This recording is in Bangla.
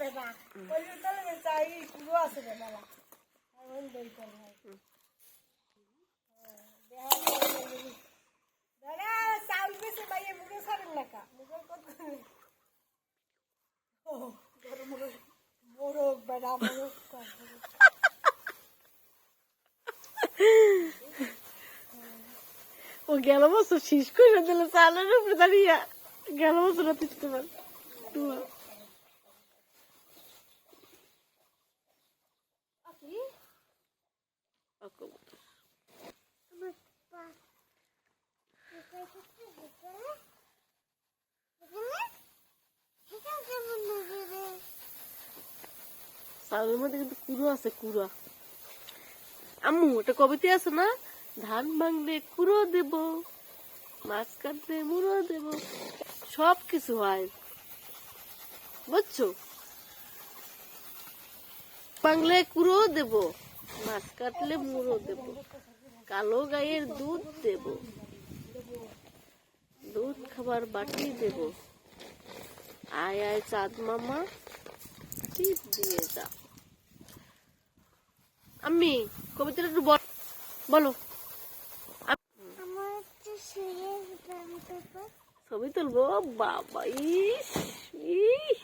বেটা ওই যে তাহলে চাই কুড়ো আছে বেটা এখন দই কর ভাই দাদা চাউল বেশি বাইয়ে পার চালের মধ্যে কিন্তু কুড়ো আছে, কুড়া। আম্মু, এটা কবিতা আছে না? ধান ভাঙলে কুড়ো দেব, মাছ কাটলে মুড়ো দেব সব কিছু হয়। বুঝছ? বাংলে কুড়ো দেব। মাছ কাটলে মুড়ো দেব। কালো গায়ের দুধ দেব। দুধ খাবার বাটি দেব। আয় আয় চাঁদ মামা টিপ দিয়ে যা। আমি কবিতাটা একটু বল ছবি তুলবো? বাবা ইস ইস।